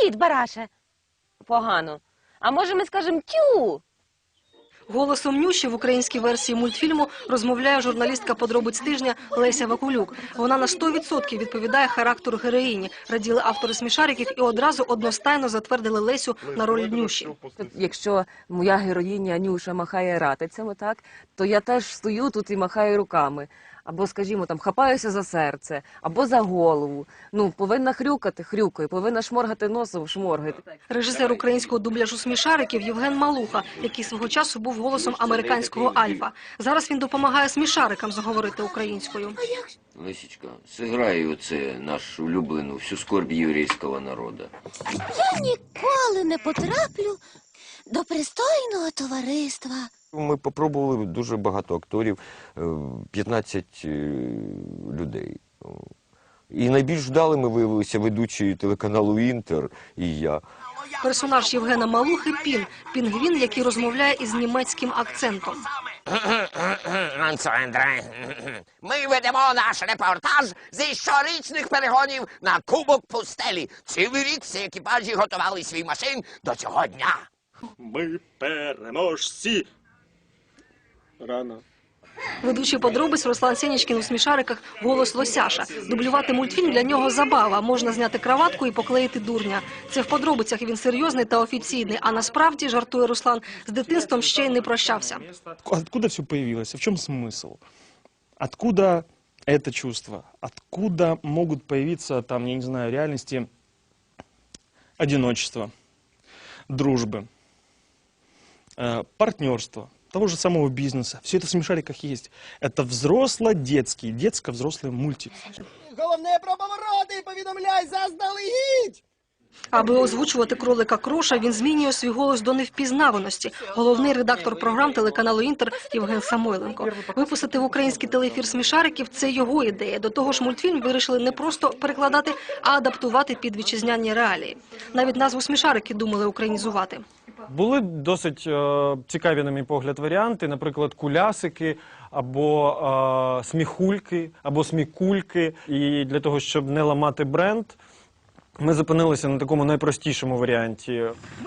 Привіт, бараше. Погано. А може ми скажемо тю? Голосом Нюші в українській версії мультфільму розмовляє журналістка подробиць тижня Леся Вакулюк. Вона на 100% відповідає характеру героїні. Раділи автори смішариків і одразу одностайно затвердили Лесю на роль Нюші. Якщо моя героїня Нюша махає ратицями, так то я теж стою тут і махаю руками. Або, скажімо, там хапаюся за серце, або за голову. Ну, повинна хрюкати, хрюкаю, повинна шморгати носом, шморгаю. Режисер українського дубляжу смішариків Євген Малуха, який свого часу був голосом американського Альфа. Зараз він допомагає смішарикам заговорити українською. Лисічка, сыграй оце наш улюблену всю скорбь єврейського народу. Я ніколи не потраплю до пристойного товариства. Ми попробували дуже багато акторів, е, 15 е, людей. І найбільш вдалими виявилися ведучі телеканалу Інтер і я. Персонаж Євгена Малухи Пін пінгвін, який розмовляє із німецьким акцентом. Ми ведемо наш репортаж зі щорічних перегонів на Кубок Пустелі. Цілий рік всі екіпажі готували свій машин до цього дня. Ми переможці Рано. Ведучий подробиць Руслан Сенічкін у смішариках голос Лосяша. Дублювати мультфільм для нього забава. Можна зняти краватку і поклеїти дурня. Це в подробицях він серйозний та офіційний. А насправді жартує Руслан з дитинством ще й не прощався. Откуда все появилось? В чем смысл? Откуда это чувство? Откуда могут появиться, там, я не знаю, реальности одиночества, дружбы, э, партнерства, того же самого бизнеса? Все это в смешариках есть. Это взросло-детский, детско-взрослый мультик. Головне про повороти повідомляй заздалегідь! Аби озвучувати кролика Кроша, він змінює свій голос до невпізнаваності. Головний редактор програм телеканалу Інтер Євген Самойленко. Випустити в український телеефір смішариків це його ідея. До того ж, мультфільм вирішили не просто перекладати, а адаптувати під вітчизняні реалії. Навіть назву смішарики думали українізувати. Були досить е, цікаві, на мій погляд, варіанти, наприклад, кулясики або е, сміхульки, або смікульки. І для того, щоб не ламати бренд, ми зупинилися на такому найпростішому варіанті.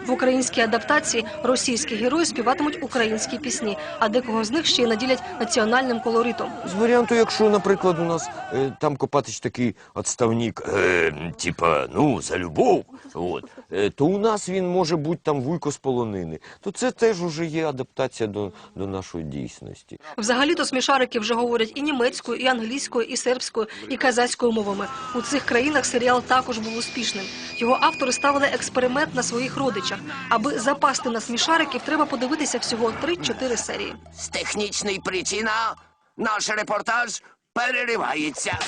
В українській адаптації російські герої співатимуть українські пісні, а декого з них ще й наділять національним колоритом. З варіанту, якщо, наприклад, у нас е, там Копатич такий отставник, е, типа, ну, за любов, от, е, то у нас він може бути там вуйко з полонини. То це теж уже є адаптація до, до нашої дійсності. Взагалі-то смішарики вже говорять і німецькою, і англійською, і сербською, і казацькою мовами. У цих країнах серіал також був успішним. Його автори ставили експеримент на своїх родичах. Аби запасти на смішариків, треба подивитися всього 3-4 серії. З технічної причини наш репортаж переривається.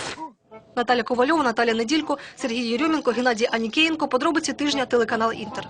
Наталя Ковальова, Наталя Неділько, Сергій Єрьомінко, Геннадій Анікеєнко. Подробиці тижня телеканал Інтер.